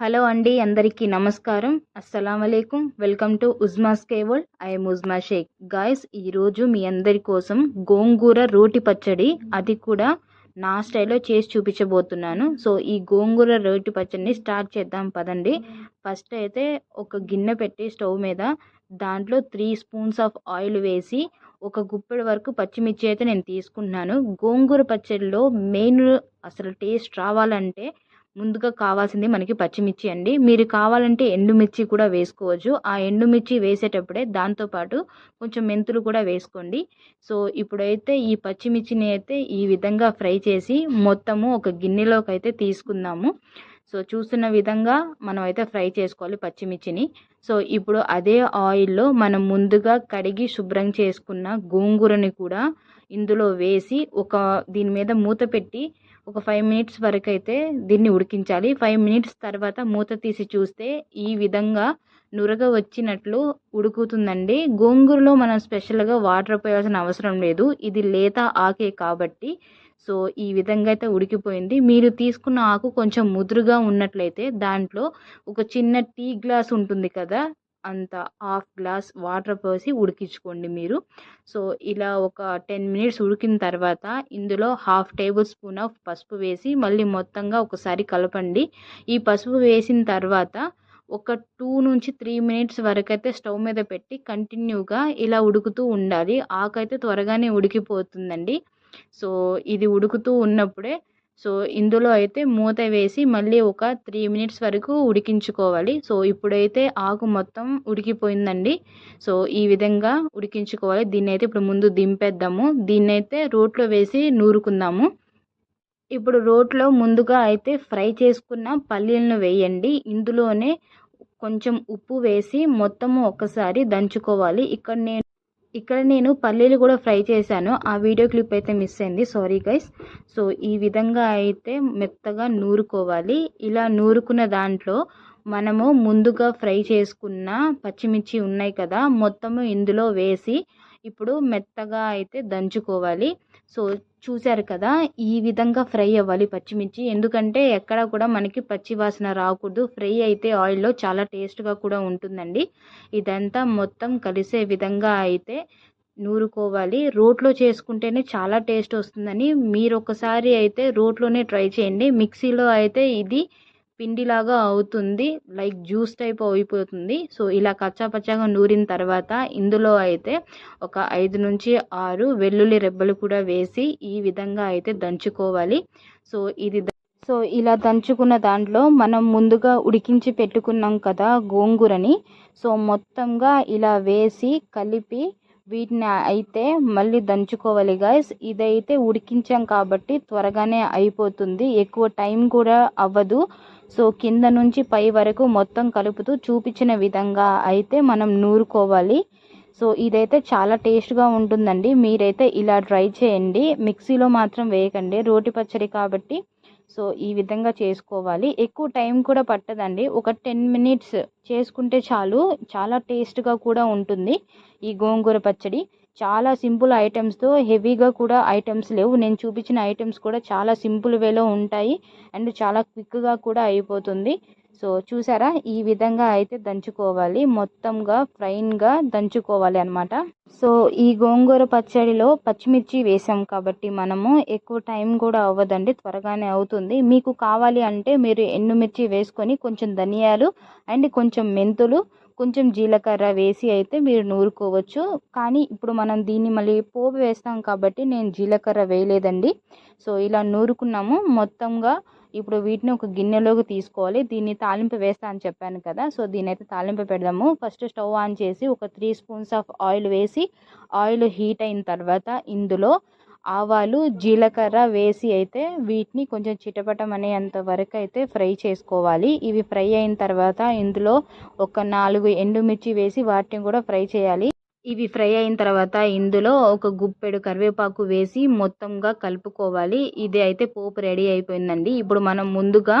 Hello అండి అందరికీ నమస్కారం. అస్సలం అలైకుం వెల్కమ్ టు ఉజ్మాస్ కేవల్. ఐఎమ్ ఉజ్మా షేక్. గాయస్ ఈరోజు మీ అందరి కోసం గోంగూర రోటి పచ్చడి. అది కూడా నా స్టైల్లో చేసి చూపించబోతున్నాను. సో ఈ గోంగూర రోటి పచ్చడిని స్టార్ట్ చేద్దాం పదండి. ఫస్ట్ అయితే ఒక గిన్నె పెట్టి స్టవ్ మీద దాంట్లో త్రీ స్పూన్స్ ఆఫ్ ఆయిల్ వేసి ఒక గుప్పెడు వరకు పచ్చిమిర్చి అయితే నేను తీసుకుంటున్నాను. గోంగూర పచ్చడిలో మెయిన్ అసలు టేస్ట్ రావాలంటే ముందుగా కావాల్సింది మనకి పచ్చిమిర్చి అండి. మీరు కావాలంటే ఎండుమిర్చి కూడా వేసుకోవచ్చు. ఆ ఎండుమిర్చి వేసేటప్పుడే దాంతోపాటు కొంచెం మెంతులు కూడా వేసుకోండి. సో ఇప్పుడైతే ఈ పచ్చిమిర్చిని అయితే ఈ విధంగా ఫ్రై చేసి మొత్తము ఒక గిన్నెలోకి అయితే తీసుకుందాము. సో చూస్తున్న విధంగా మనం అయితే ఫ్రై చేసుకోవాలి పచ్చిమిర్చిని. సో ఇప్పుడు అదే ఆయిల్లో మనం ముందుగా కడిగి శుభ్రం చేసుకున్న గోంగూరని కూడా ఇందులో వేసి ఒక దీని మీద మూత పెట్టి ఒక ఫైవ్ మినిట్స్ వరకు అయితే దీన్ని ఉడికించాలి. ఫైవ్ మినిట్స్ తర్వాత మూత తీసి చూస్తే ఈ విధంగా నురగ వచ్చినట్లు ఉడుకుతుందండి. గోంగూరలో మనం స్పెషల్గా వాటర్ పోయాల్సిన అవసరం లేదు. ఇది లేత ఆకే కాబట్టి సో ఈ విధంగా అయితే ఉడికిపోయింది. మీరు తీసుకున్న ఆకు కొంచెం ముదురుగా ఉన్నట్లయితే దాంట్లో ఒక చిన్న టీ గ్లాస్ ఉంటుంది కదా అంత హాఫ్ గ్లాస్ వాటర్ పోసి ఉడికించుకోండి మీరు. సో ఇలా ఒక టెన్ మినిట్స్ ఉడికిన తర్వాత ఇందులో హాఫ్ టేబుల్ స్పూన్ ఆఫ్ పసుపు వేసి మళ్ళీ మొత్తంగా ఒకసారి కలపండి. ఈ పసుపు వేసిన తర్వాత ఒక టూ నుంచి త్రీ మినిట్స్ వరకు అయితే స్టవ్ మీద పెట్టి కంటిన్యూగా ఇలా ఉడుకుతూ ఉండాలి. ఆకైతే త్వరగానే ఉడికిపోతుందండి. సో ఇది ఉడుకుతూ ఉన్నప్పుడే సో ఇందులో అయితే మూత వేసి మళ్ళీ ఒక త్రీ మినిట్స్ వరకు ఉడికించుకోవాలి. సో ఇప్పుడైతే ఆకు మొత్తం ఉడికిపోయిందండి. సో ఈ విధంగా ఉడికించుకోవాలి. దీన్ని అయితే ఇప్పుడు ముందు దింపేద్దాము. దీన్ని అయితే రోట్లో వేసి నూరుకుందాము. ఇప్పుడు రోట్లో ముందుగా అయితే ఫ్రై చేసుకున్న పల్లీలను వేయండి. ఇందులోనే కొంచెం ఉప్పు వేసి మొత్తము ఒకసారి దంచుకోవాలి. ఇక్కడ నేను ఇక్కడ నేను పల్లీలు కూడా ఫ్రై చేశాను. ఆ వీడియో క్లిప్ అయితే మిస్ అయింది. సారీ గైస్ సో ఈ విధంగా అయితే మెత్తగా నూరుకోవాలి. ఇలా నూరుకున్న దాంట్లో మనము ముందుగా ఫ్రై చేసుకున్న పచ్చిమిర్చి ఉన్నాయి కదా మొత్తము ఇందులో వేసి ఇప్పుడు మెత్తగా అయితే దంచుకోవాలి. సో చూశారు కదా ఈ విధంగా ఫ్రై అవ్వాలి పచ్చిమిర్చి. ఎందుకంటే ఎక్కడ కూడా మనకి పచ్చి వాసన రాకూడదు. ఫ్రై అయితే ఆయిల్లో చాలా టేస్ట్గా కూడా ఉంటుందండి. ఇదంతా మొత్తం కలిసే విధంగా అయితే నూరుకోవాలి. రోట్లో చేసుకుంటేనే చాలా టేస్ట్ వస్తుందని మీరు ఒకసారి అయితే రోట్లోనే ట్రై చేయండి. మిక్సీలో అయితే ఇది పిండిలాగా అవుతుంది లైక్ జ్యూస్ టైప్ అయిపోతుంది. సో ఇలా కచ్చాపచ్చాగా నూరిన తర్వాత ఇందులో అయితే ఒక ఐదు నుంచి ఆరు వెల్లుల్లి రెబ్బలు కూడా వేసి ఈ విధంగా అయితే దంచుకోవాలి. సో ఇది సో ఇలా దంచుకున్న దాంట్లో మనం ముందుగా ఉడికించి పెట్టుకున్నాం కదా గోంగూరని. సో మొత్తంగా ఇలా వేసి కలిపి వీటిని అయితే మళ్ళీ దంచుకోవాలి గాయస్ ఇదైతే ఉడికించాం కాబట్టి త్వరగానే అయిపోతుంది. ఎక్కువ టైం కూడా అవ్వదు. సో కింద నుంచి పై వరకు మొత్తం కలుపుతూ చూపించిన విధంగా అయితే మనం నూరుకోవాలి. సో ఇదైతే చాలా టేస్ట్గా ఉంటుందండి. మీరైతే ఇలా ట్రై చేయండి. మిక్సీలో మాత్రం వేయకండి. రోటి పచ్చడి కాబట్టి సో ఈ విధంగా చేసుకోవాలి. ఎక్కువ టైం కూడా పట్టదండి. ఒక టెన్ మినిట్స్ చేసుకుంటే చాలు. చాలా టేస్ట్గా కూడా ఉంటుంది ఈ గోంగూర పచ్చడి. చాలా సింపుల్ ఐటమ్స్తో హెవీగా కూడా ఐటమ్స్ లేవు. నేను చూపించిన ఐటమ్స్ కూడా చాలా సింపుల్ వేలో ఉంటాయి. అండ్ చాలా క్విక్గా కూడా అయిపోతుంది. సో చూసారా? ఈ విధంగా అయితే దంచుకోవాలి. మొత్తంగా ఫ్రైన్గా దంచుకోవాలి అనమాట సో ఈ గోంగూర పచ్చడిలో పచ్చిమిర్చి వేసాం కాబట్టి మనము ఎక్కువ టైం కూడా అవ్వదండి త్వరగానే అవుతుంది. మీకు కావాలి అంటే మీరు ఎండుమిర్చి వేసుకొని కొంచెం ధనియాలు అండ్ కొంచెం మెంతులు కొంచెం జీలకర్ర వేసి అయితే మీరు నూరుకోవచ్చు. కానీ ఇప్పుడు మనం దీన్ని మళ్ళీ పోపు వేస్తాం కాబట్టి నేను జీలకర్ర వేయలేదండి. సో ఇలా నూరుకున్నాము. మొత్తంగా ఇప్పుడు వీటిని ఒక గిన్నెలోకి తీసుకోవాలి. దీన్ని తాలింపు వేస్తా అని చెప్పాను కదా సో దీని అయితే తాలింపు పెడదాము. ఫస్ట్ స్టవ్ ఆన్ చేసి ఒక త్రీ స్పూన్స్ ఆఫ్ ఆయిల్ వేసి ఆయిల్ హీట్ అయిన తర్వాత ఇందులో ఆవాలు జీలకర్ర వేసి అయితే వీటిని కొంచెం చిటపటం అనేంత వరకు అయితే ఫ్రై చేసుకోవాలి. ఇవి ఫ్రై అయిన తర్వాత ఇందులో ఒక నాలుగు ఎండుమిర్చి వేసి వాటిని కూడా ఫ్రై చేయాలి. ఇవి ఫ్రై అయిన తర్వాత ఇందులో ఒక గుప్పెడు కరివేపాకు వేసి మొత్తంగా కలుపుకోవాలి. ఇది అయితే పోపు రెడీ అయిపోయిందండి. ఇప్పుడు మనం ముందుగా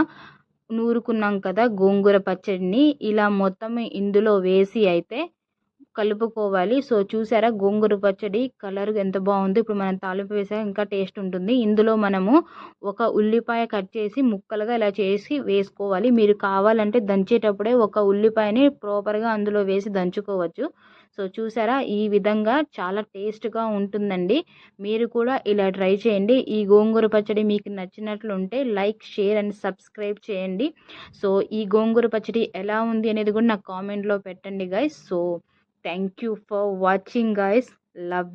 నూరుకున్నాం కదా గోంగూర పచ్చడిని. ఇలా మొత్తం ఇందులో వేసి అయితే కలుపుకోవాలి. సో చూసారా గోంగూర పచ్చడి కలర్ ఎంత బాగుంది. ఇప్పుడు మనం తాలింపు వేసాక ఇంకా టేస్ట్ ఉంటుంది. ఇందులో మనము ఒక ఉల్లిపాయ కట్ చేసి ముక్కలుగా ఇలా చేసి వేసుకోవాలి. మీరు కావాలంటే దంచేటప్పుడే ఒక ఉల్లిపాయని ప్రాపర్గా అందులో వేసి దంచుకోవచ్చు. సో చూసారా ఈ విధంగా చాలా టేస్ట్గా ఉంటుందండి. మీరు కూడా ఇలా ట్రై చేయండి. ఈ గోంగూర పచ్చడి మీకు నచ్చినట్లుంటే లైక్ షేర్ అండ్ సబ్స్క్రైబ్ చేయండి. సో ఈ గోంగూర పచ్చడి ఎలా ఉంది అనేది కూడా నాకు కామెంట్లో పెట్టండి guys so thank you for watching guys love